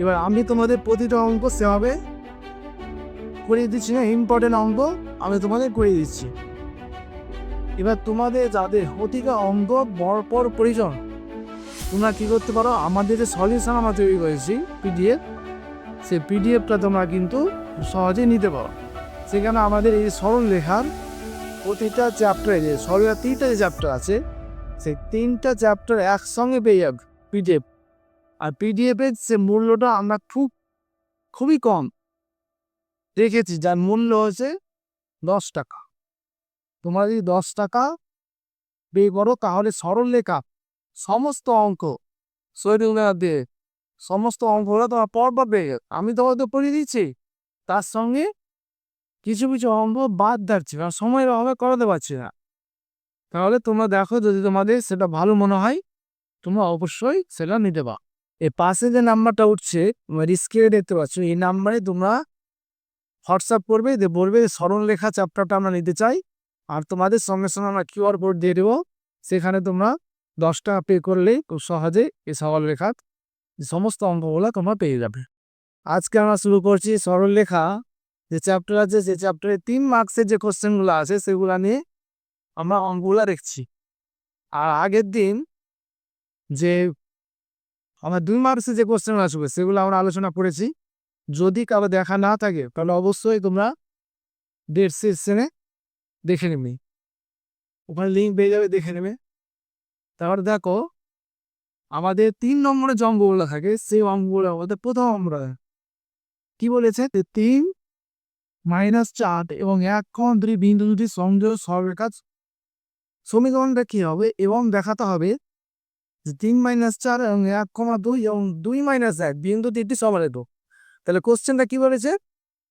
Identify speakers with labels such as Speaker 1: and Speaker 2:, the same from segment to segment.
Speaker 1: এবার আমি তোমাদের প্রতিটা অঙ্ক সেভাবে করিয়ে দিচ্ছি না ইম্পর্টেন্ট অঙ্ক আমি তোমাদের করিয়ে দিচ্ছি। এবার তোমাদের যাদের প্রতিটা অঙ্ক পর প্রয়োজন তোমরা কী করতে পারো? আমাদের যে সলিউশন আমরা তৈরি করেছি পিডিএফ সেই পিডিএফটা তোমরা কিন্তু সহজে নিতে পারো। সেখানে আমাদের এই সরল লেখার প্রতিটা চ্যাপ্টারে যে সরল তিনটা যে চ্যাপ্টার আছে, সেই তিনটা চ্যাপ্টার একসঙ্গে পেয়ে যাবে পিডিএফ আর পিডিএফের যে মূল্যটা আমরা খুব, খুবই কম রেখেছি, যার মূল্য হচ্ছে দশ টাকা। তোমরা যদি দশ টাকা পে করো, তাহলে সরল লেখা সমস্ত অঙ্ক শরীর দিয়ে, সমস্ত অঙ্কগুলো তোমার পর পেয়ে যাবে। আমি তোমাদের পড়িয়ে দিচ্ছি, তার সঙ্গে কিছু কিছু অঙ্ক বাদ যাচ্ছে, কারণ সময়ের অভাবে করাতে পারছি না। তাহলে তোমরা দেখো, যদি তোমাদের সেটা ভালো মনে হয়, তোমরা অবশ্যই সেটা নিতে পারো। এর পাশে যে নাম্বারটা উঠছে স্ক্রিনে দেখতে পাচ্ছ, এই নাম্বারে তোমরা হোয়াটসঅ্যাপ করবে যে বলবে যে সরল লেখা চ্যাপ্টারটা আমরা নিতে চাই, আর তোমাদের সঙ্গে সঙ্গে আমরা কিউআর কোড দিয়ে দেবো। সেখানে তোমরা দশ টাকা পে করলেই খুব সহজে এই সরল লেখা সমস্ত অঙ্কগুলো তোমরা পেয়ে যাবে। আজকে আমরা শুরু করছি সরল লেখা যে চ্যাপ্টার আছে যে চ্যাপ্টারে তিন মার্কসের যে কোশ্চেনগুলো আছে, সেগুলো নিয়ে আমরা অঙ্কগুলো দেখছি। আর আগের দিন যে আমার দুই মার্কসের যে কোশ্চেন আসবে, সেগুলো আমরা আলোচনা করেছি। যদি কারও দেখা না থাকে, তাহলে অবশ্যই তোমরা ডেট সেশনে দেখে নেবে। ওখানে লিঙ্ক পেয়ে যাবে, দেখে নেবে। তারপর দেখো, আমাদের তিন নম্বরে যে অঙ্কগুলো থাকে, সেই অঙ্কগুলো আমাদের প্রথম আমরা কি বলেছে? তিন মাইনাস চার এবং এক কোণ বিন্দু দুটি সংযোগ সরলরেখা সমীকরণটা কি হবে? এবং দেখাতে হবে তিন মাইনাস চার এবং এক কমা দুই এবং দুই মাইনাস এক, বিন্দু তিনটি সমারেত তাহলে কোশ্চেনটা কি বলেছে?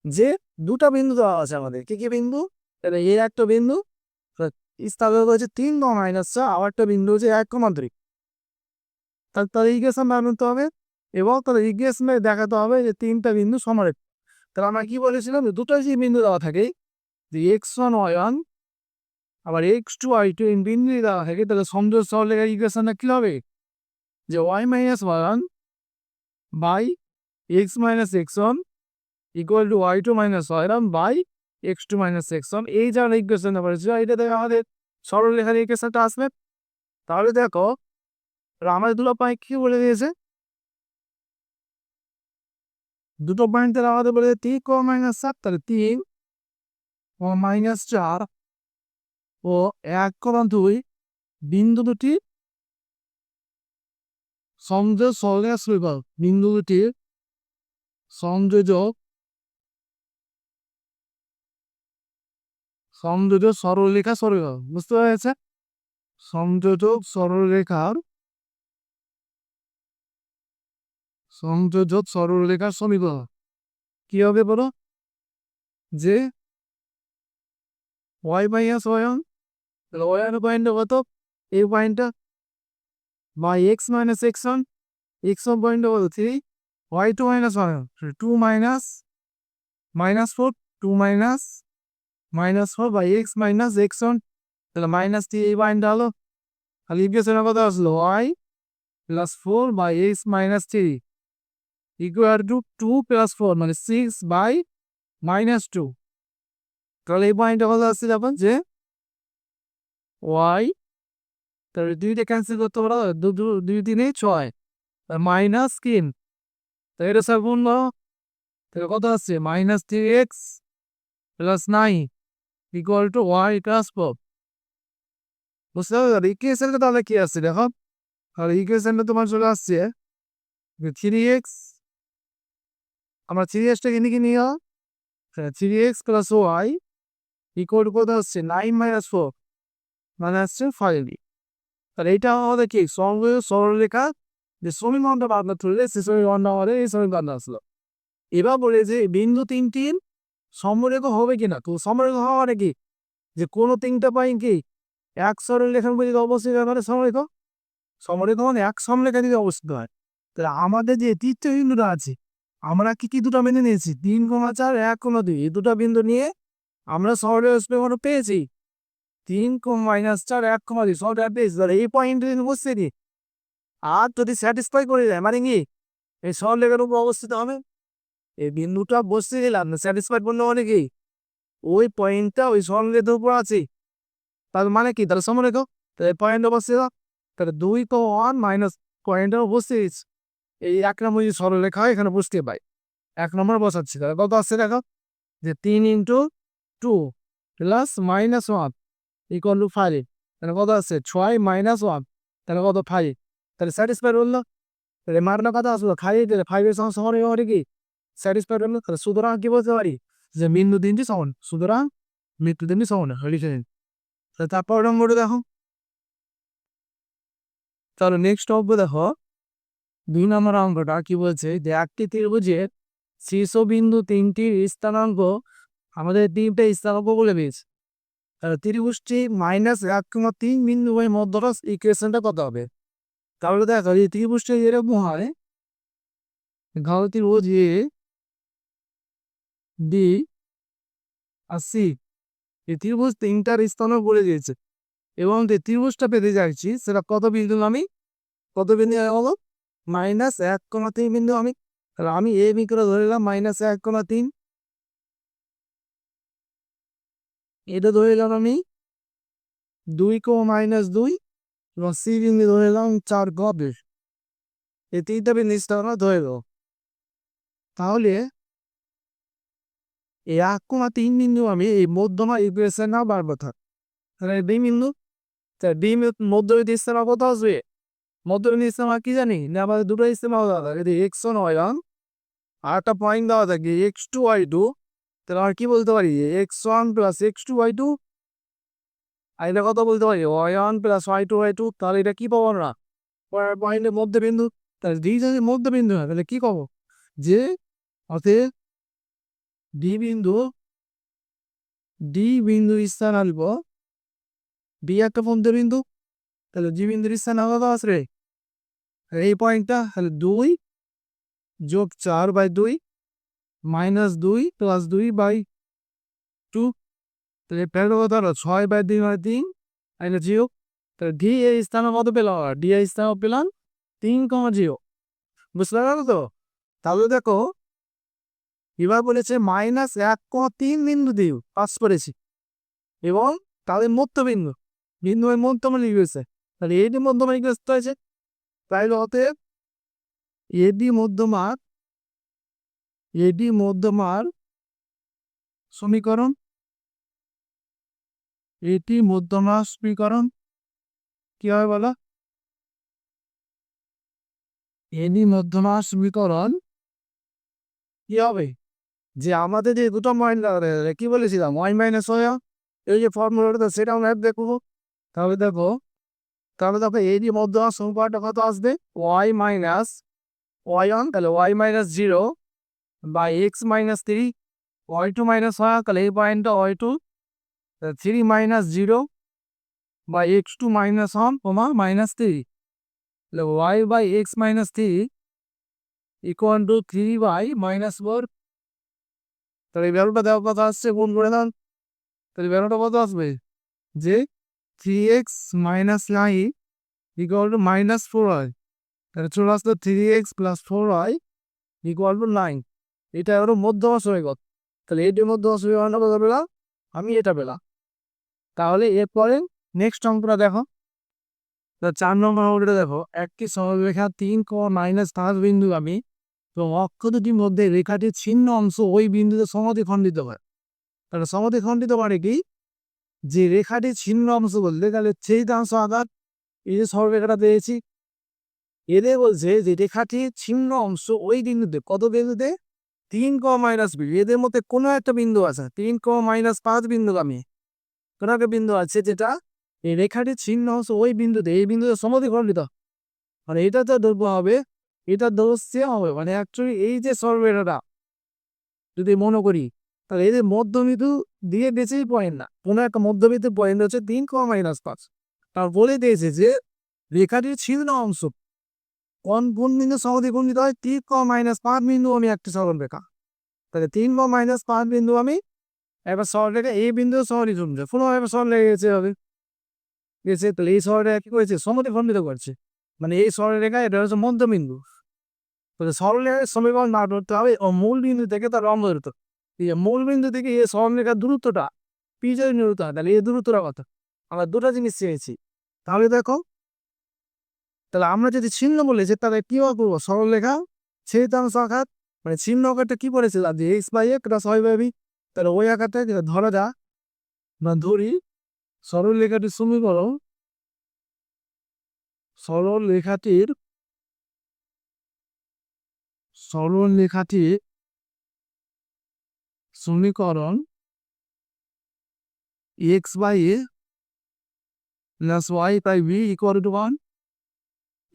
Speaker 1: যে দুটা বিন্দু দেওয়া আছে আমাদের, কি কি বিন্দু? তাহলে এই একটা বিন্দু স্থাপিত হচ্ছে তিন মাইনাস চার, আবার একটা বিন্দু হচ্ছে এক কমা দুই। তাহলে তার ইকুয়েশন বানাতে হবে, এবং তার ইকুয়েশনে দেখাতে হবে যে তিনটা বিন্দু সমারেত তাহলে আমরা কি বলেছিলাম যে দুটো যে বিন্দু দেওয়া থাকে, যে এক্স ওয়ান ওয়াই ওয়ান আবার এক্স টু ওয়াই টু ইন বিন্দু দেওয়া থাকে, তাহলে সংযোগ সরলেখার ইকুয়েশনটা কী হবে? যে Y minus one by X minus X one equal to Y two minus one by X two minus X one এই যারা ইকুয়েশনটা বলেছিল এটা দেখে আমাদের সরলরেখার ইকুয়েশনটা আসবে। তাহলে দেখো আমাদের দুটো পয়েন্ট কি বলে দিয়েছে? দুটো পয়েন্টের আমাদের বলে তিন ক মাইনাস সাত, তাহলে তিন ও মাইনাস চার ও এক কমা দুই বিন্দু দুটি সংযোগ সরলেখা সুবিধা বিন্দু দুটির সংযোজক সংযোজক সরলরেখা সরলরেখা, বুঝতে পেরেছে সংযোজক সরলরেখার সংযোজক সরলরেখার সমীকরণ। কি হবে বলো? যে ওয়াই মাইনাস ওয়ান তাহলে ওয়াই ওয়ান পয়েন্টটা কত? এই পয়েন্টটা by X minus X one X one পয়েন্টটা কত three Y two minus one two minus minus four two minus minus four by X minus X one তাহলে মাইনাস থ্রি এই পয়েন্টটা হলো তাহলে ইকুয়েশনের কত আসলো Y plus four by X minus three equal to two plus four মানে six by minus two তাহলে এই পয়েন্টটা কত আসছে যখন যে ওয়াই তাহলে দুইটা ক্যান্সেল করতে পারো, দু দুই তিনে ছয় মাইনাস কিন তো এটা স্যার বলল তাহলে কত আসছে? Minus three X plus nine equal to Y plus four বুঝতে পারছ ইকুয়েশনটা তাহলে কি আসছে দেখো? তাহলে ইকুয়েশনটা তোমার চলে আসছে থ্রি এক্স আমরা থ্রি এক্সটাকে নিয়ে নিয়ে three X plus Y equal কত আসছে? নাইন মাইনাস ফোর মানে আসছে ফাইভ তাহলে এইটা আমাদের কি? সঙ্গে সরলরেখা যে শ্রমিক বাদ তুললে সে সমীকরণটা আমাদের, এই সমীকরণটা আসলো। এবার বলে যে বিন্দু তিনটির সমরেখ হবে কিনা তো সমরেখ হওয়া মানে কি? যে কোনো তিনটা পাই কি? এক সরলরেখার মধ্যে অবস্থিত মানে সমরেখ? সমরেখ মানে এক সমরেখা যদি অবস্থিত হয়। তাহলে আমাদের যে তৃতীয় বিন্দুটা আছে, আমরা কি কি দুটো মেনে নিয়েছি? তিন কমা চার, এক কমা দুই। এই দুটো বিন্দু নিয়ে আমরা সরলের পেয়েছি। তিন কম মাইনাস চার এক কমা দুই সবটা পেয়েছি তাহলে এই পয়েন্ট যদি দি আর যদি স্যাটিসফাই করে যায় মানে কি? এই সরলরেখার উপর অবস্থিত হবে। এই বিন্দুটা বসতে দিলাম না স্যাটিসফাইড বললে মানে কি? ওই পয়েন্টটা ওই সরলরেখার উপর আছে। তার মানে কি? তাহলে সমরেখা তাহলে পয়েন্ট অবস্থিত তাহলে দুই তো ওয়ান মাইনাস পয়েন্টের দিচ্ছি এই এক নম্বর যে সরলরেখা এখানে বসতে পাই। এক নম্বর বসাচ্ছি। তাহলে কত আসছে দেখো? যে তিন into two plus minus one equal to five তাহলে কত আছে? ছয় মাইনাস ওয়ান তাহলে কত ফাইভ তাহলে স্যাটিসফাইড হলো? তাহলে মারনা কথা আসলো খাই তাহলে ফাইভের সঙ্গে সমান হবে কি? স্যাটিসফাইড হলো? তাহলে সুতরাং কি বলতে পারি? যে বিন্দু তিনটি সমান। সুতরাং মৃত্যু সমান। লিখে নিন তাহলে তারপর নম্বরটা দেখো। তাহলে নেক্সট অঙ্ক দেখো। দুই নম্বর অঙ্কটা কি বলছে? যে একটি ত্রিভুজের শীর্ষবিন্দু তিনটির স্থানাঙ্ক, আমাদের তিনটে স্থানাঙ্ক বলে দিয়েছে। ত্রিভুজটি মাইনাস এক কমা তিন বিন্দু ওই মধ্যটা ইকুয়েশনটা কত হবে? তাহলে দেখো এই ত্রিভুজটা এরকম হয় ঘর ত্রিভুজ এ ডি আর সি এই ত্রিভুজ তিনটার স্থানও বলে দিয়েছে। এবং যে ত্রিভুজটা পেতে চাইছি, সেটা কত বিন্দু আমি কত বিন্দু হলো মাইনাস এক কমা তিন বিন্দু আমি। তাহলে আমি এ বি করে ধরে নিলাম মাইনাস এক কমা তিন। এটা ধরে নিলাম আমি দুই কো মাইনাস দুই এবং সি বিন্দু ধরে নিলাম চার কবে এই তিনটা বিন্দু স্থান ধরে দেবো তাহলে এই এক কমা তিন বিন্দু আমি এই মধ্যমা ইকুয়েশন না বারবার থাক তাহলে দুই বিন্দু, তা ডি মধ্যবিন্দু ইস্তেমা কত আসবে? মধ্যবিন্দু ইস্তেমা কি জানি? না, আমাদের দুটো ইস্তেমা দেওয়া থাকে এক্স ওয়ান ওয়াই ওয়ান আর একটা পয়েন্ট দেওয়া থাকে এক্স টু ওয়াই টু তাহলে আর কি বলতে পারি? X one plus X two Y two আর এটা কত বলতে পারি? Y one plus Y two Y two তাহলে এটা কি পাবো আমরা? পয়েন্টের মধ্যে বিন্দু। তাহলে ডি যদি মধ্যে বিন্দু হয়, তাহলে কি পাবো? যে অতএব ডি বিন্দু ডি বিন্দু স্থান আসব ডি একটা মধ্যবিন্দু তাহলে জি বিন্দুর স্থান আলাদা আসবে এই পয়েন্টটা তাহলে দুই যোগ চার বাই দুই। মাইনাস দুই প্লাস দুই বাই টু। তাহলে প্যারের কথা হলো? ছয় বাই দুই বাই তিন। আইনা জিও তাহলে ডি এই স্থানে কত পেলাম ডি এই স্থানে পেলাম তিন কমা জিও বুঝতে পারল তো? তাহলে দেখো, এবার বলেছে মাইনাস এক কমা তিন বিন্দু দিও পাস করেছি। এবং তাদের মধ্যবিন্দু বিন্দু। মধ্যমা লিখেছে তাহলে এডি মধ্যমা লিখেছে হয়েছে? তাইলে অতএব এডি মধ্যমার এডি মধ্যমার সমীকরণ এটি মধ্যমা সমীকরণ, কি হবে বলো? এডি মধ্যমা সমীকরণ, কি হবে? যে আমাদের যে দুটো পয়েন্ট কি বলেছিলাম? ওয়াই মাইনাস ওয়া এই যে ফর্মুলাটা সেটা আমরা দেখব। তাহলে দেখো তাহলে দেখো এই যে মধ্যমা সমীকরণটা কত আসবে? ওয়াই মাইনাস ওয়াই ওয়ান তাহলে Y minus zero by X minus three Y two minus one তাহলে এই পয়েন্টটা Y two three minus zero by X two minus one ওমা মাইনাস থ্রি তাহলে Y by X minus three equal to three by minus four তাহলে এই ভ্যালুটা দেওয়ার কথা আসছে গুণ করে দেন তাহলে ভ্যালুটা কত আসবে যে three X minus nine equal to minus four হয় তাহলে চলে আসলো থ্রি এক্স প্লাস ফোর হয় ইকুয়াল টু নাইন এটা হলো মধ্যমা সমীকরণ তাহলে এটির মধ্যমা সমীকরণটা কত পেলাম, আমি এটা পেলাম। তাহলে এরপরে নেক্সট অঙ্কটা দেখো। চার নম্বর অঙ্কটা দেখো। একটি সরলরেখা তিন ক মাইনাস পাঁচ বিন্দু আমি এবং অক্ষ দুটির মধ্যে রেখাটির ছিন্ন অংশ ওই বিন্দুতে সমাধি খণ্ডিত হয়। তাহলে সমাধি খণ্ডিত মানে কি? যে রেখাটি ছিন্ন অংশ বলতে তাহলে অংশ আঘাত এই যে সরলরেখাটা পেয়েছি। এদের বলছে যে রেখাটি ছিন্ন অংশ ওই বিন্দুতে, কত বিন্দুতে? তিন ক মাইনাস বি এদের মধ্যে কোনো একটা বিন্দু আছে, তিন ক মাইনাস পাঁচ বিন্দু আমি কোনো একটা বিন্দু আছে যেটা এই রেখাটি ছিন্ন অংশ ওই বিন্দুতে, এই বিন্দুতে সমাধি খণ্ডিত মানে এটা তো দ্রব্য হবে এটা দোষে হবে মানে অ্যাকচুয়ালি এই যে সরলরেখাটা যদি মনে করি, তাহলে এদের মধ্যবিন্দু দিয়ে বেঁচেই পয়েন্ট না, কোনো একটা মধ্যবিন্দু পয়েন্ট হচ্ছে তিন ক মাইনাস পাঁচ। তার বলে দিয়েছে যে রেখাটির ছিন্ন অংশ কোন কোন বিন্দু সমাধি খণ্ডিত হয়? তিন ক মাইনাস পাঁচ বিন্দু আমি একটা সরল রেখা। তাহলে তিন ক মাইনাস পাঁচ বিন্দু আমি এবার সরল রেখা এই বিন্দু সমাধি খণ্ডিত পুনরায় সরল লেগে গেছে হবে গেছে, তাহলে এই সরল রেখা কি করেছে? সমাধি খণ্ডিত করছে। মানে এই সরল রেখা, এটা হচ্ছে মধ্যবিন্দু তাহলে সরলরেখার সমীকরণ না করতে হবে ও মূল বিন্দু থেকে তার লম্ব দূরত্ব এই মূল বিন্দু থেকে এই সরলরেখার দূরত্বটা, পি যদি নিরূপিত হয়, তাহলে এই দূরত্বটা কত? আমরা দুটো জিনিস চেয়েছি তাহলে দেখো তাহলে আমরা যদি চিহ্ন বলেছি তাহলে কি করব? সরলরেখা ছেদাংশ আঘাত মানে চিহ্ন আকারটা কি পড়েছিলাম যে এক্স বাই এক প্লাস ওয়াই বাই তাহলে ওই আকারটা ধরা যা বা ধরি সরল রেখাটির সমীকরণ সরল রেখাটির সরল রেখাটির সমীকরণ X by A plus Y by B equal to one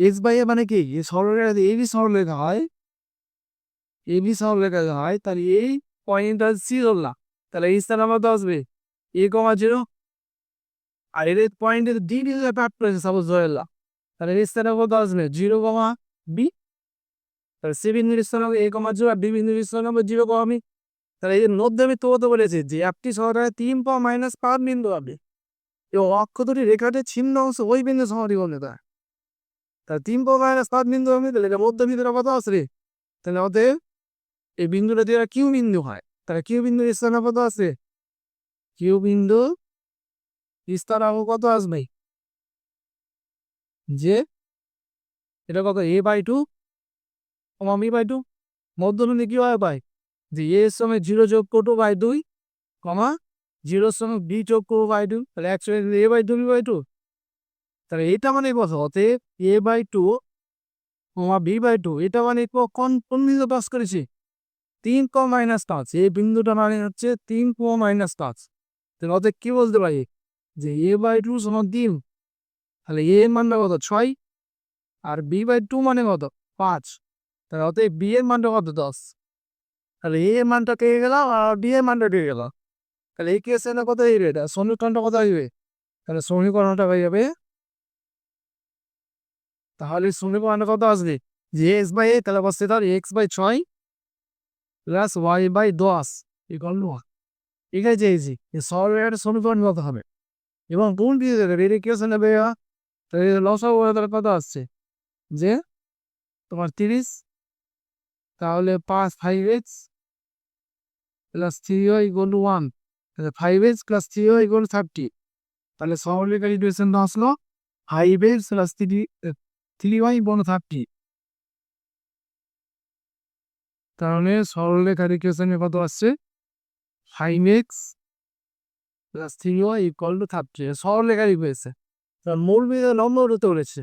Speaker 1: X by A মানে কি? এই সরলরেখা যদি এবি সরলরেখা হয়। এবি সরলরেখা যদি হয়। তাহলে এই পয়েন্টটা সি ধরলাম। তাহলে এই স্থানে আমার আসবে এ কমা জিরো আর এর পয়েন্টের ডি ডিভিশন প্রাপ্ত হয়েছে সাপোজ ধরে নিলাম। তাহলে এই স্থানে কত আসবে জিরো কমা বি তাহলে সি বিন্দুর স্থান হবে এ কমা জিরো আর বি বিন্দুর স্থান হবে জিরো কমা বি তাহলে এই মধ্যে আমি তো বলেছি যে একটি সরলরেখা তিন পা মাইনাস পাঁচ বিন্দু হবে। এবং অক্ষ দুটি রেখাটির ছিন্ন অংশ ওই বিন্দু সমাধিবন্ধ তার তাহলে তিন পা পাঁচ বিন্দু হবে তাহলে এটা মধ্য বিন্দুটা কত আসবে তাহলে অতএব এই বিন্দুটা দিয়ে কিউ বিন্দু হয়। তাহলে কিউ বিন্দুর স্থান কত আছে? কিউ বিন্দু স্থান কত আসবে যে এটা কত? A by two comma B by two মধ্যবিন্দু কি হয় বাই যে এ এর সঙ্গে জিরো যোগ করব বাই দুই কমা জিরোর সঙ্গে বি যোগ করব বাই টু তাহলে একশো A by two B by two তাহলে এটা মানে কত অতএব A by two comma B by two এটা মানে কোন কোন বিন্দু পাস করেছি। তিন ক মাইনাস পাঁচ, এই বিন্দুটা মানে হচ্ছে তিন ক মাইনাস পাঁচ। তাহলে অতএব কি বলতে পারি? যে এ বাই টু সমান তিন। তাহলে এ এর মানটা কত? ছয়। আর বি বাই টু মানে কত? পাঁচ। তাহলে অতএব বি এর মানটা কত? দশ। তাহলে এ এর মানটা পেয়ে গেলাম আর বি এর মানটা পেয়ে গেলাম। তাহলে এই কেসে কত হইবে? এটা সমীকরণটা কত হইবে? তাহলে সমীকরণটা হয়ে যাবে তাহলে সমীকরণটা কত আসবে যে এক্স বাই এ তাহলে বসতে তার এক্স বাই ছয় প্লাস ওয়াই বাই দশ ইকুয়াল টু ওয়ান এখানে চেয়েছি যে সরল সমীকরণ কত হবে। এবং কোন দিয়ে দেবে? রেডিকেশন নেবে লস তাহলে কত আসছে? যে তোমার তিরিশ, তাহলে পাঁচ five X plus three Y equal one তাহলে five X plus three Y equal thirty তাহলে সরলেখার ইকুয়েশনটা আসলো five X plus three equal thirty তাহলে সরলরেখার ইকুয়েশনে কত আসছে? Five X plus three Y equal to thirty সরলরেখার ইকুয়েশন মূল বিন্দু লম্ব দূরত্ব বলেছে।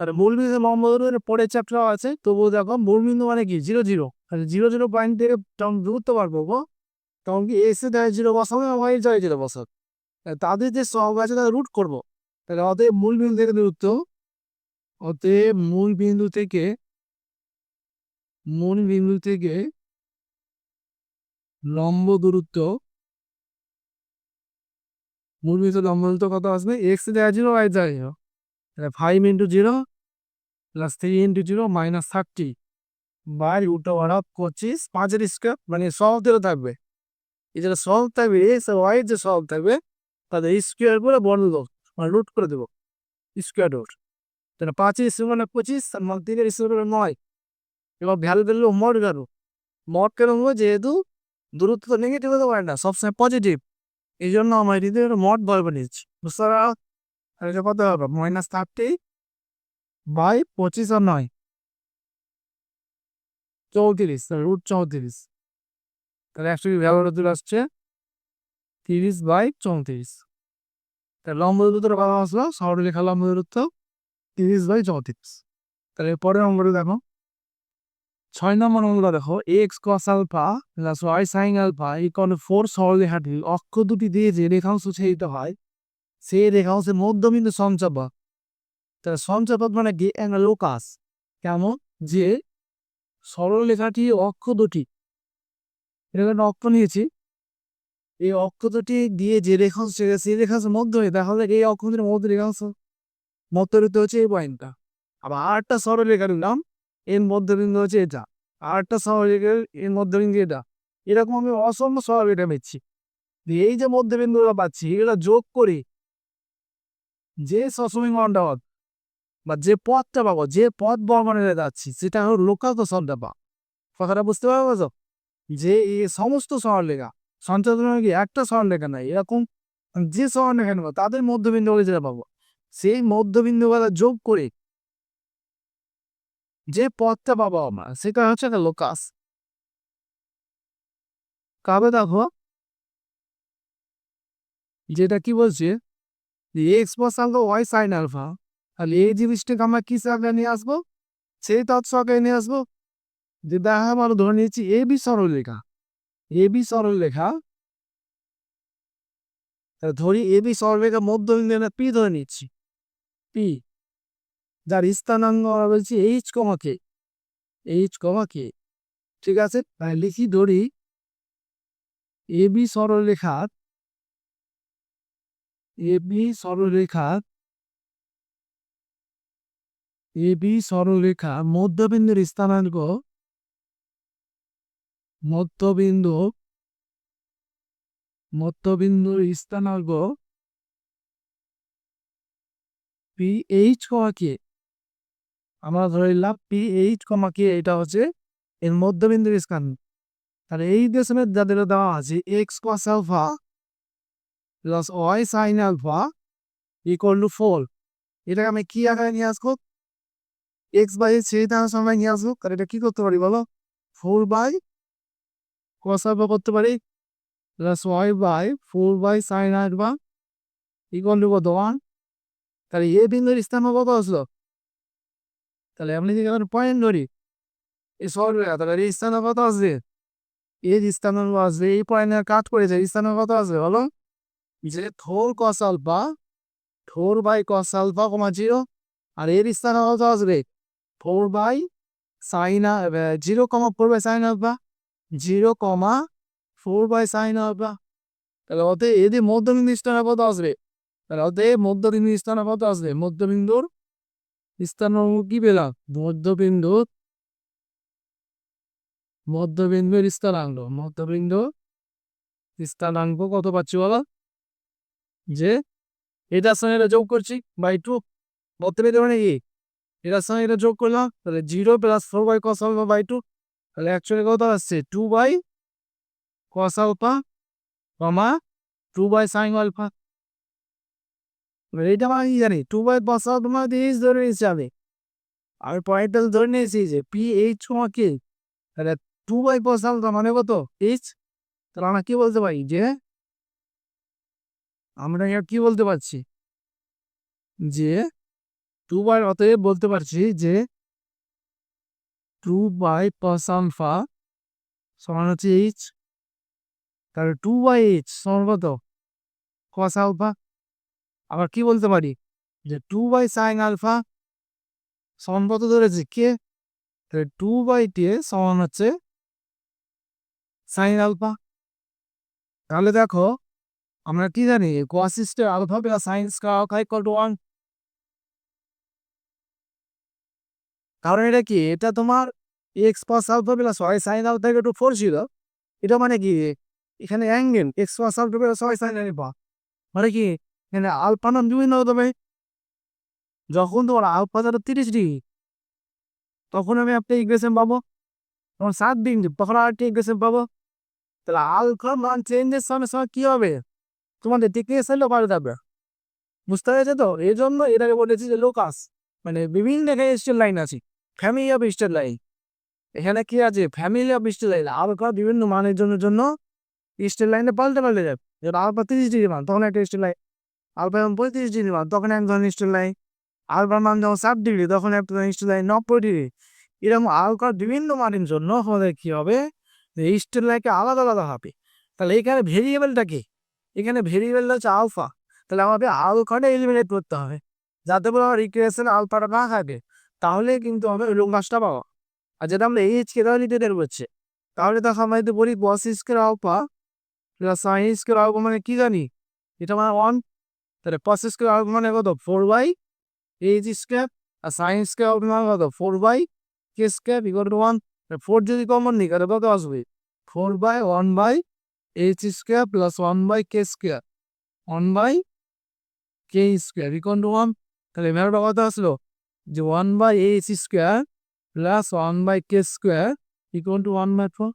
Speaker 1: আর মূল বিন্দু লম্ব দূরত্বের পরের চ্যাপ্টার আছে। তবুও দেখো, মূল বিন্দু মানে কি? জিরো জিরো তাহলে জিরো জিরো পয়েন্ট থেকে তখন দূরত্ব বার করব তখন কি? এসে দেয় জিরো বসাবো ওয়াই যায় জিরো বসাবো। তাদের যে সব আছে, তাদের রুট করব। তাহলে অতএব মূল বিন্দু থেকে দূরত্ব অতএব মূল বিন্দু থেকে, মূল বিন্দু থেকে লম্ব দূরত্ব, মূল বিন্দু লম্ব দূরত্ব কত আসবে? এক্স দেওয়া জিরো ওয়াই যায় জিরো তাহলে five into zero plus three into zero minus thirty by root over of পঁচিশ পাঁচের স্কোয়ার মানে সব দিকে থাকবে। এই যেটা সব থাকবে এক্স আর ওয়াই যে সব থাকবে, তাদের স্কোয়ার করে দেবো মানে রুট করে দেবো স্কোয়ার রুট তাহলে পাঁচের স্কোয়ার মানে পঁচিশ আর মানে তিনের স্কোয়ার মানে নয় এবার ভ্যালু দিল মড কেন মড কেন হবে যেহেতু দূরত্ব তো নেগেটিভ হতে পারে না সবসময় পজিটিভ এই জন্য আমার এটিতে মড বলবে নিচ্ছি বুঝতে পারা কত হবে? মাইনাস থার্টি বাই পঁচিশ আর নয়। চৌত্রিশ রুট চৌত্রিশ তাহলে অ্যাকচুয়ালি ব্যবহার দূর আসছে। তিরিশ বাই চৌত্রিশ তাহলে লম্ব দূরত্বটা কথা আসলো সরলরেখা লম্ব দূরত্ব তিরিশ বাই চৌত্রিশ। তাহলে পরের নম্বরে দেখো। ছয় নম্বর নম্বরটা দেখো X cos alpha plus Y sine alpha ইকন four সরলরেখাটি অক্ষ দুটি দিয়ে যে রেখাংশ ছেদিত হয়, সেই রেখাংশের মধ্যবিন্দু সঞ্চাপক তাহলে সঞ্চাপক মানে কি? একটা লোকাস কেমন? যে সরলরেখাটি অক্ষ দুটি। এরকম অক্ষ নিয়েছি। এই অক্ষ দুটি দিয়ে যে রেখাংশ সেই রেখাংশ মধ্য তাহলে এই অক্ষ দুটির মধ্য রেখাংশ মধ্যবিন্দু হচ্ছে এই পয়েন্টটা আবার আরেকটা সরলরেখার নাম, এর মধ্যবিন্দু হচ্ছে এটা। আরেকটা সরলরেখার এর মধ্যবিন্দু এটা। এরকম আমি অসম্ভব সরলরেখা পেয়েছি। এই যে মধ্যবিন্দুটা পাচ্ছি, এগুলো যোগ করে যে সসমীকরণটা হবে বা যে পথটা পাবো, যে পথ বর্মনে যাচ্ছি, সেটা হলো লোকাল তো শব্দ পা কথাটা বুঝতে পারব তো? যে এই সমস্ত সরলরেখা সঞ্চালন কি একটা সরলরেখা নাই, এরকম যে সরলরেখা নেব, তাদের মধ্যবিন্দু যেটা পাবো সেই মধ্যবিন্দুগুলো যোগ করে যে পথটা পাবো আমরা, সেটা হচ্ছে একটা লোকাস। কাবে দেখো, যেটা কি বলছে? X plus alpha Y sine alpha. তাহলে এই জিনিসটাকে আমরা কি আকারে নিয়ে আসব? সেই তৎস আকারে নিয়ে আসব। যে দেখা, আমরা ধরে নিয়েছি এ বি সরল সরলরেখা। এ বি সরলরেখা, তাহলে ধরি এ বি সরলরেখা মধ্যবিন্দু পি ধরে নিচ্ছি পি। যার স্থানাঙ্গ আমরা বলছি এইচ কমা কে এইচ কমা কে ঠিক আছে? তাই লিখি, ধরি। এ বি সরলরেখা এ বি সরলরেখা এ বি সরলরেখা মধ্যবিন্দুর স্থানাঙ্ক, মধ্যবিন্দু, মধ্যবিন্দুর স্থানাঙ্ক পি এইচ কমা কে আমরা ধরে নিলাম পি এইচ কমা কে এটা হচ্ছে এর মধ্যবিন্দুর স্থান। তাহলে এই দেশের যাদের দেওয়া আছে X cos alpha plus Y sine alpha equal to four এটাকে আমি কি আকারে নিয়ে আসব? এক্স বাই সেই সময় নিয়ে আসব। আর এটা কি করতে পারি বলো? ফোর বাই কস আলফা করতে পারি। Plus Y by four by sine alpha equal to কত? ওয়ান তাহলে এ বিন্দুর স্থান কত আসলো? তাহলে আপনি যদি পয়েন্ট ধরি। এই রেখা তাহলে এই স্থান কত আসবে? এর স্থান আসবে, এই পয়েন্টের কাট করেছে স্থান কত আসবে? বলো। যে four cos alpha four by cos alpha comma zero, আর এর স্থান কত আসবে? Four by sine zero comma four by sine alpha, zero comma four by sine alpha. তাহলে ওতে এদের মধ্যবিন্দু স্থান কত আসবে? তাহলে ওতে মধ্যবিন্দু স্থান কত আসবে মধ্যবিন্দুর স্থান কি পেলাম? মধ্যবিন্দু, মধ্যবিন্দুর স্থানাঙ্ক। মধ্যবিন্দু স্থানাঙ্ক কত পাচ্ছি বলো? যে এটার সঙ্গে এটা যোগ করছি বাই টু মধ্যবিন্দু মানে কি? এটার সঙ্গে এটা যোগ করলাম, তাহলে zero plus four by cos alpha by two তাহলে অ্যাকচুয়ালি কত আসছে? Two by cos alpha comma two by sine alpha এইটা মানে কি জানি? টু বাই আলফা মানে এইচ ধরে নিয়েছি আমি। আর পয়েন্টটা ধরে নিয়েছি যে পি এইচ কমা কে? তাহলে টু বাই আলফা মানে কত? এইচ তাহলে আমরা কি বলতে পারি যে, আমরা কি বলতে পারছি? যে টু বাই অতএব বলতে পারছি যে টু বাই কস আলফা সমান হচ্ছে এইচ তাহলে টু বাই এইচ সমান কত? কস আলফা আবার কি বলতে পারি? যে টু বাই সাইন আলফা সমান কত ধরেছি? কে তাহলে টু বাই টি সমান হচ্ছে সাইন আলফা তাহলে দেখো, আমরা কি জানি? কোয়াসিস্টের alpha plus sine square equal to one কারণ এটা কি? এটা তোমার X plus alpha plus Y sine alpha থেকে একটু ফোর ছিল। এটা মানে কি? এখানে angle X plus alpha plus Y sine alpha মানে কি? এখানে আলফা নাম বিভিন্ন হতে হবে যখন তোমার আলফা ধরো তিরিশ ডিগ্রি, তখন আমি একটা ইকুয়েশন পাবো। তখন সাত ডিগ্রি তখন আর একটা ইকুয়েশন পাবো। তাহলে আলফা মান চেঞ্জের সঙ্গে সঙ্গে কী হবে? তোমাদের টেকনিক্যাল পাল্টে যাবে। বুঝতে পেরেছে তো? এই জন্য এটাকে বলেছি যে লোকাস মানে বিভিন্ন জায়গায় স্টেল লাইন আছে। ফ্যামিলি অফ স্টেল লাইন এখানে কি আছে? Family of straight line alpha বিভিন্ন মানের জন্য জন্য স্টেল লাইনে পাল্টে পাল্টে যাবে। যেটা আলফা তিরিশ ডিগ্রি মান, তখন একটা স্টেল লাইন আলফা পঁয়ত্রিশ ডিগ্রি মান তখন এক ধরনের স্টেল লাইন আলফার মান যখন ষাট ডিগ্রি, তখন একটা ধরনের স্টেল লাইন নব্বই ডিগ্রি। এরকম আলফার বিভিন্ন মানের জন্য আমাদের কী হবে? স্টেল লাইনকে আলাদা আলাদা হবে। তাহলে এখানে ভেরিয়েবলটা কি? এখানে ভেরিয়েবলটা হচ্ছে আলফা তাহলে আমাদের আলফাটা এলিমিনেট করতে হবে। যাতে করে আমার ইকুয়েশন আলফাটা না থাকে, তাহলে কিন্তু হবে গাছটা পাওয়া আর যেটা আমরা এইচ কে তাহলে বের করছে। তাহলে দেখো আমরা যদি বলি cos square alpha plus sine square alpha মানে কি জানি? এটা মানে ওয়ান তাহলে কস স্কোয়ার মানে কত? ফোর বাই এইচ স্কোয়ার আর সাইন স্কোয়ার মানে কত? Four by K square equal to one four যদি কমন নিই, তাহলে কত আসবে? Four by one by H square plus one by K square one by K square equal to one তাহলে এভাবে কত আসলো? যে one by H square plus one by K square equal to one by four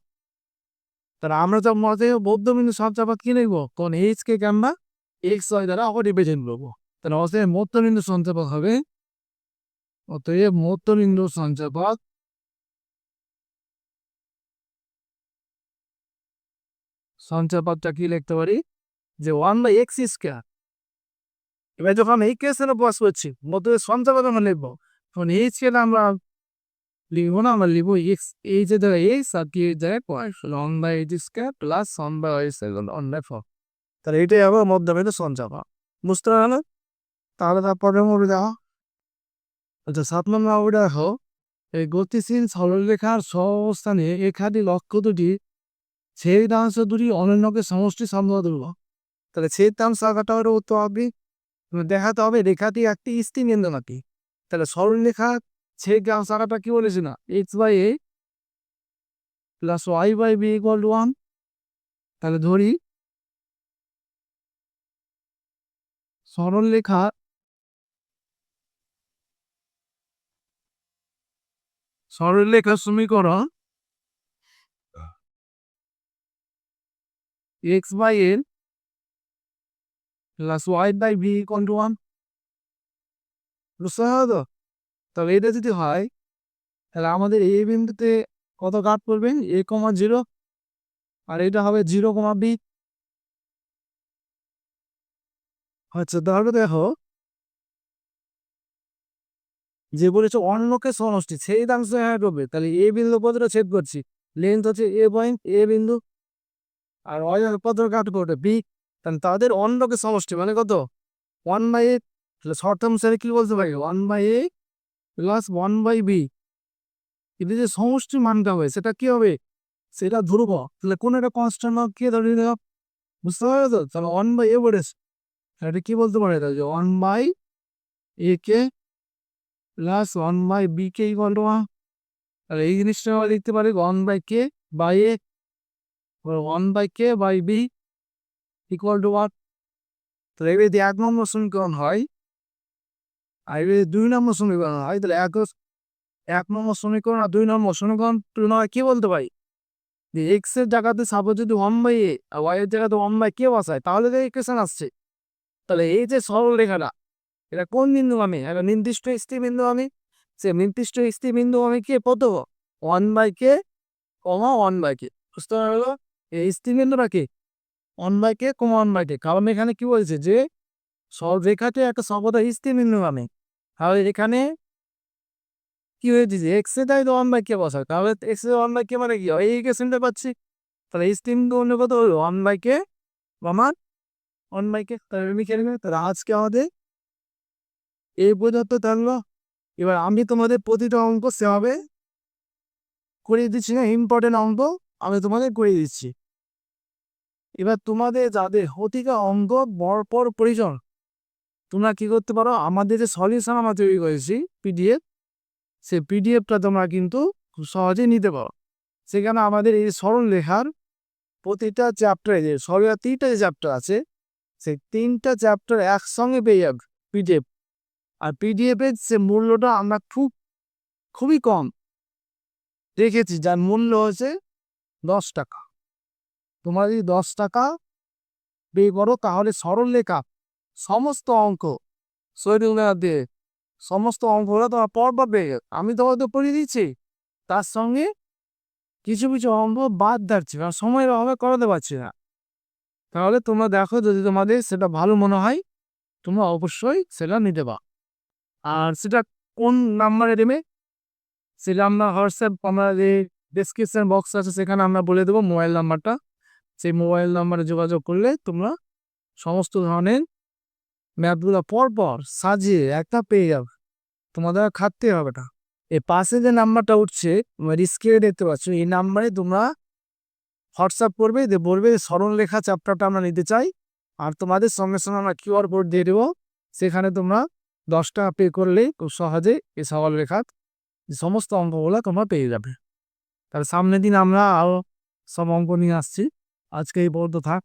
Speaker 1: তাহলে আমরা তো মতে বৌদ্ধ বিন্দু সব সঞ্চাপাত কি লিখব? কোন এইচ কে আমরা এক্স ওয়াই দ্বারা অপরিবেজন করব। তাহলে অতএব মধ্যবিন্দু সঞ্চাপাত হবে, অতএব মধ্যবিন্দু সঞ্চাপাত সঞ্চাপাতটা কি লিখতে পারি? যে ওয়ান বাই এক্স স্কোয়ার এবার যখন এই কেসের বস করছি মধ্যে সঞ্চাপাত আমরা লিখব। তখন এইচ কে আমরা লিখব না, আমরা লিখব এক্স এই যে জায়গায় এক্স আর কি জায়গায় one by H square plus one by Y seven one by four তাহলে এটাই হবে মধ্যবিন্দু সঞ্চাপাত বুঝতে পারলে তাহলে তারপরে মনে দেখো। আচ্ছা সাত নম্বর মনে দেখো। এই গতিশীল সরলরেখার সহস্থানে এখানে লক্ষ্য দুটি ছেদাংশ দুটি অনন্যকে সমষ্টি সম্ভব তাহলে ছেদাংশ আঁকাটা হলে উত্তর হবে দেখাতে হবে রেখাটি একটি স্টিমেন্দ্র নাকি? তাহলে সরলরেখা ছেদাংশ আঁকাটা কি বলেছি না? X by A plus Y by B equal to one তাহলে ধরি সরলরেখা সরলরেখার সমীকরণ X by L plus Y by B equal to one বুঝতে তো? তবে এটা যদি হয়, তাহলে আমাদের এই বিন্দুতে কত কাট করবেন? এ কমা জিরো আর এটা হবে জিরো কমা বি আচ্ছা তাহলে দেখো যে বলেছে অন্যকে সমষ্টি, সেই দাংশ হ্যাঁ করবে। তাহলে এ বিন্দু পদটা ছেদ করছি। লেন্থ হচ্ছে এ পয়েন্ট এ বিন্দু। আর ওয়াই পদ কাট করবে বি তাহলে তাদের অন্যকে সমষ্টি মানে কত? ওয়ান বাই এ তাহলে শর্ট স্যারে কি বলতে পারি one by A plus one by B কিন্তু যে সমষ্টি মানটা হবে, সেটা কি হবে? সেটা ধ্রুব তাহলে কোন একটা কনস্ট্যান্ট কে ধরে দেওয়া বুঝতে পারবে তো? তাহলে ওয়ান বাই এ বলেছে। এটা কি বলতে পারে তাহলে one by A K plus one by B K equal to one তাহলে এই জিনিসটা আমরা লিখতে পারি one by K by A one by K by B equal to one তাহলে এবার যদি এক নম্বর সমীকরণ হয়, আর এবার দুই নম্বর সমীকরণ হয়, তাহলে এক এক নম্বর সমীকরণ আর দুই নম্বর সমীকরণ তুলনায় কি বলতে পারি? যে এক্সের জায়গাতে সাপোজ যদি ওয়ান বাই এ আর ওয়াই এর জায়গাতে ওয়ান বাই কে বসায়, তাহলে তো ইকুয়েশন আসছে। তাহলে এই যে সরল রেখাটা এটা কোন বিন্দু আমি? একটা নির্দিষ্ট স্থির বিন্দু আমি। সে নির্দিষ্ট স্থির বিন্দু আমি কে? কত? One by K, comma one by K. বুঝতে পারল এই স্থির বিন্দুটা কি? One by K, comma one by K. কারণ এখানে কি বলছে যে সরল রেখাতে একটা সর্বদা স্থির বিন্দু আমি। তাহলে এখানে কি হয়েছে যে এক্স তাই তো ওয়ান বাই কে বসায় তাহলে এক্স ওয়ান বাই কে মানে কি? এই কে শুনতে পাচ্ছি। তাহলে এই বিন্দু অন্য কত হলো? One by K comma one by K তাহলে আমি খেলে তাহলে আজকে আমাদের এই পর্যন্ত থাকল এবার আমি তোমাদের প্রতিটা অঙ্ক সেভাবে করিয়ে দিচ্ছি না ইম্পর্টেন্ট অঙ্ক আমি তোমাদের করিয়ে দিচ্ছি। এবার তোমাদের যাদের হতিকা অঙ্ক পর পরিজন তোমরা কি করতে পারো? আমাদের যে সলিউশন আমরা তৈরি করেছি পিডিএফ সেই পিডিএফটা তোমরা কিন্তু খুব সহজেই নিতে পারো। সেখানে আমাদের এই সরল লেখার প্রতিটা চ্যাপ্টারে যে সরল তিনটা যে চ্যাপ্টার আছে সেই তিনটা চ্যাপ্টার একসঙ্গে পেয়ে যাবে পিডিএফ আর পিডিএফের যে মূল্যটা আমরা খুব, খুবই কম রেখেছি যার মূল্য হচ্ছে দশ টাকা। তোমরা যদি দশ টাকা পে করো, তাহলে সরল লেখা সমস্ত অঙ্ক শরীর দিয়ে, সমস্ত অঙ্কগুলো তোমার পরপর পেয়ে যাবে। আমি তোমাদের পড়িয়ে দিচ্ছি, তার সঙ্গে কিছু কিছু অঙ্ক বাদ যাচ্ছে, কারণ সময়ের অভাবে করাতে পারছি না। তাহলে তোমরা দেখো যদি তোমাদের সেটা ভালো মনে হয়, তোমরা অবশ্যই সেটা নিতে পারো। আর সেটা কোন নাম্বারে দেবে? সেটা আমরা হোয়াটসঅ্যাপ আমরা যে ডিসক্রিপশন বক্স আছে, সেখানে আমরা বলে দেবো মোবাইল নাম্বারটা। সেই মোবাইল নাম্বারে যোগাযোগ করলে তোমরা সমস্ত ধরনের ম্যাপগুলো পরপর সাজিয়ে একটা পেয়ে যাবে। তোমাদের খাটতে হবে না। এই পাশে যে নাম্বারটা উঠছে স্ক্রিনে দেখতে পাচ্ছ, এই নাম্বারে তোমরা হোয়াটসঅ্যাপ করবে যে বলবে স্মরণ লেখা চ্যাপ্টারটা আমরা নিতে চাই। আর তোমাদের সঙ্গে সঙ্গে আমরা কিউআর কোড দিয়ে দেবো। সেখানে তোমরা দশ টাকা পে করলে খুব সহজে এই সরল রেখার সমস্ত অঙ্কগুলো তোমরা পেয়ে যাবে। তাহলে সামনের দিন আমরা আরও সব অঙ্ক নিয়ে আসছি। আজকে এই পর্যন্ত থাক।